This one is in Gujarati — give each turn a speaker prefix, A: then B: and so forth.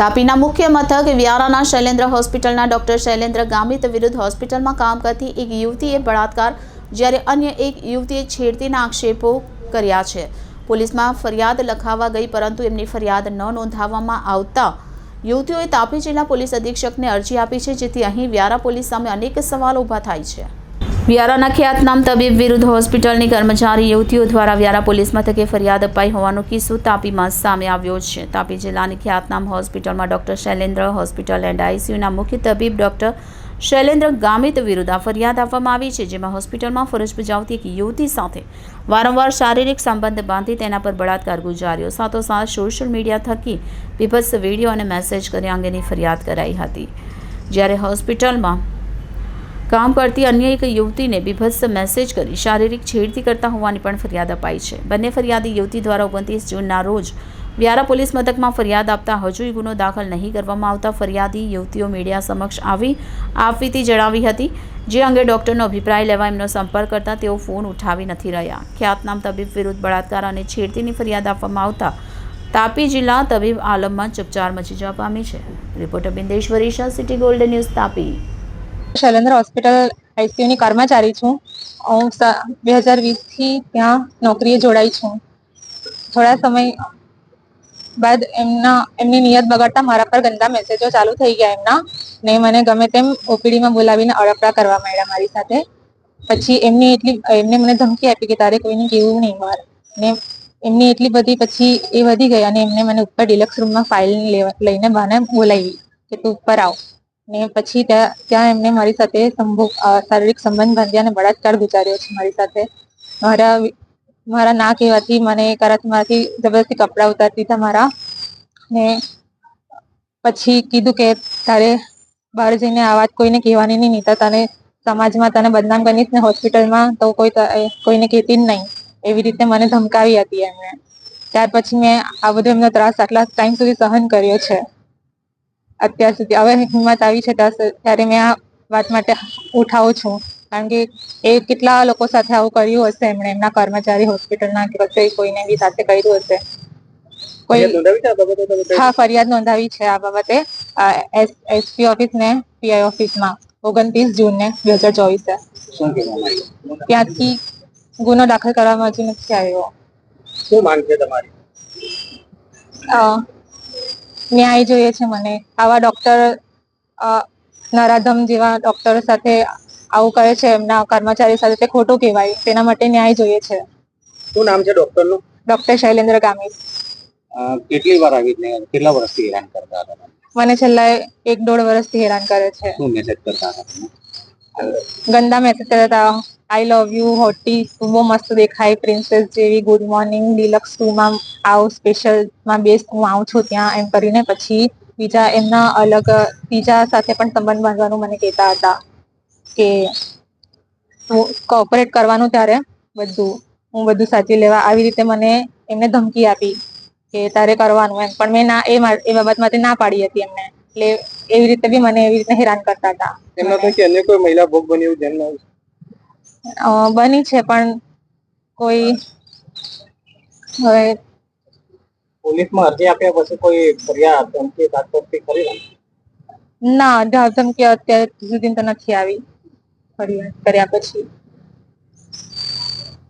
A: તાપીના મુખ્ય મથક વ્યારાના શૈલેન્દ્ર હોસ્પિટલના ડોક્ટર શૈલેન્દ્ર ગામિત વિરુદ્ધ હોસ્પિટલમાં કામ કરતી એક યુવતીએ બળાત્કાર, જ્યારે અન્ય એક યુવતીએ છેડતીના આક્ષેપો કર્યા છે. પોલીસમાં ફરિયાદ લખાવવા ગઈ, પરંતુ એમની ફરિયાદ ન નોંધાવવામાં આવતા યુવતીઓએ તાપી જિલ્લા પોલીસ અધિક્ષકને અરજી આપી છે, જેથી અહીં વ્યારા પોલીસ સામે અનેક સવાલ ઊભા થાય છે. વ્યારાના ખ્યાતનામ તબીબ વિરુદ્ધ હોસ્પિટલની કર્મચારી યુવતીઓ દ્વારા વ્યારા પોલીસ મથકે ફરિયાદ અપાઈ હોવાનો કિસ્સો તાપીમાં સામે આવ્યો છે. તાપી જિલ્લાની ખ્યાતનામ હોસ્પિટલમાં ડોક્ટર શૈલેન્દ્ર હોસ્પિટલ એન્ડ આઈસીયુના મુખ્ય તબીબ ડોક્ટર શૈલેન્દ્ર ગામિત વિરુદ્ધ આ ફરિયાદ આપવામાં આવી છે, જેમાં હોસ્પિટલમાં ફરજ બજાવતી એક યુવતી સાથે વારંવાર શારીરિક સંબંધ બાંધી તેના પર બળાત્કાર ગુજાર્યો. સાથોસાથ સોશિયલ મીડિયા થકી બીભત્સ વીડિયો અને મેસેજ કર્યા અંગેની ફરિયાદ કરાઈ હતી. જ્યારે હોસ્પિટલમાં કામ કરતી અન્ય એક યુવતીને બીભત્સ મેસેજ કરી શારીરિક છેડતી કરતા હોવાની પણ ફરિયાદ અપાઈ છે. બંને ફરિયાદી યુવતી દ્વારા ઓગણત્રીસ જૂનના રોજ વ્યારા પોલીસ મથકમાં ફરિયાદ આપતા હજુય ગુનો દાખલ નહીં કરવામાં આવતા ફરિયાદી યુવતીઓ મીડિયા સમક્ષ આવી આપવીતી જણાવી હતી. જે અંગે ડૉક્ટરનો અભિપ્રાય લેવા એમનો સંપર્ક કરતા તેઓ ફોન ઉઠાવી નથી રહ્યા. ખ્યાતનામ તબીબ વિરુદ્ધ બળાત્કાર અને છેડતીની ફરિયાદ આપવામાં આવતા તાપી જિલ્લા તબીબ આલમમાં ચકચાર મચી જવા પામી છે. Reporter Bindeshwari Shah, city golden news Tapi.
B: Shailendra hospital આઈસીયુની કર્મચારી છું. હું બે હજાર વીસથી ત્યાં નોકરીએ જોડાઈ છું. થોડા સમય બાદ એમના, એમની નિયત બગાડતા મારા પર ગંદા મેસેજો ચાલુ થઈ ગયા એમના. ને મને ગમે તેમ ઓપીડીમાં બોલાવીને અડપડા કરવા માંડ્યા મારી સાથે. પછી એમની એટલી, એમને મને ધમકી આપી કે તારે કોઈને કેવું નહીં માર. ને એમની એટલી બધી પછી એ વધી ગઈ અને એમને મને ઉપર ડિલક્સ રૂમમાં ફાઇલ લઈને બહાને બોલાવી કે તું ઉપર આવ. ને પછી ત્યાં એમને મારી સાથે સંભોગ શારીરિક સંબંધ બાંધ્યા અને બળાત્કાર ગુજાર્યો છે મારી સાથે. મારા મારા ના કહેવાથી મને કરાથી મારાથી કપડાં ઉતારી દીધા મારા ને પછી કીધું કે તારે બહાર જઈને આ વાત કોઈને કહેવાની નહીં નહીં તો તને સમાજમાં તને બદનામ કરીશ ને હોસ્પિટલમાં તો કોઈ કોઈને કહેતી જ નહીં. એવી રીતે મને ધમકાવી હતી એમણે. ત્યાર પછી મેં આ બધો એમનો ત્રાસ આટલા ટાઈમ સુધી સહન કર્યો છે. અત્યાર સુધી. હવે હિંમત આવી છે ત્યારે મેં આ વાત માટે ઉઠાવું છું. કારણ કે એ કેટલા લોકો સાથે આવું કર્યું હશે? એમણે એમના કર્મચારી હોસ્પિટલના કે પછી કોઈને બી સાથે કર્યું હશે. કોઈ હા ફરિયાદ નોંધાવી છે આ બાબતે. એસપી ઓફિસ ને પીઆઈ ઓફિસમાં ઓગણત્રીસ જૂન ને બે હજાર ચોવીસે. ત્યાંથી ગુનો દાખલ કરવામાં હજુ નથી આવ્યો.
C: શું માંગ છે તમારી?
B: ન્યાય જોઈએ છે મને. આવા ડોક્ટર નરાધમ જેવા ડોક્ટર સાથે આવું કરે છે એમના કર્મચારી સાથે તે ખોટું કહેવાય. તેના માટે ન્યાય જોઈએ છે.
C: શું નામ છે ડોક્ટરનું?
B: ડોક્ટર શૈલેન્દ્ર ગામિત.
C: કેટલી વાર આવી ને કેટલા વર્ષથી હેરાન કરતા હતા
B: મને છેલ્લા એક દોઢ વર્ષથી હેરાન કરે છે.
C: શું મેસેજ કરતા હતા
B: ગંદા મેસેજ કરતા આઈ લવ યુ હોટી બહુ મસ્ત દેખાય પ્રિન્સેસ જેવી. ગુડ મોર્નિંગ ડિલક્સ ટુમાં આવું સ્પેશિયલમાં બેસ્ટ હું આવું છું ત્યાં, એમ કરીને પછી બીજા એમના અલગ, બીજા સાથે પણ સંબંધ બાંધવાનું મને કહેતા હતા કે કોઓપરેટ કરવાનું ત્યારે બધું, હું બધું સાચી લેવા આવી રીતે મને એમને ધમકી આપી કે તારે કરવાનું એમ. પણ મેં ના, એ એ બાબત માટે ના પાડી હતી એમને. એટલે એવી રીતે બી મને એવી રીતે હેરાન કરતા હતા.
C: એમના પૈકી અન્ય કોઈ મહિલા ભોગ બની એવું જેમના
B: બની છે પણ કોઈ હવે
C: પોલીસમાં અરજી આપ્યા પછી કોઈ ફરિયાદ ધમકી તાત્કાલિક કરી ના
B: ધમકી અત્યાર સુધી તો નથી આવી. ફરિયાદ કર્યા પછી.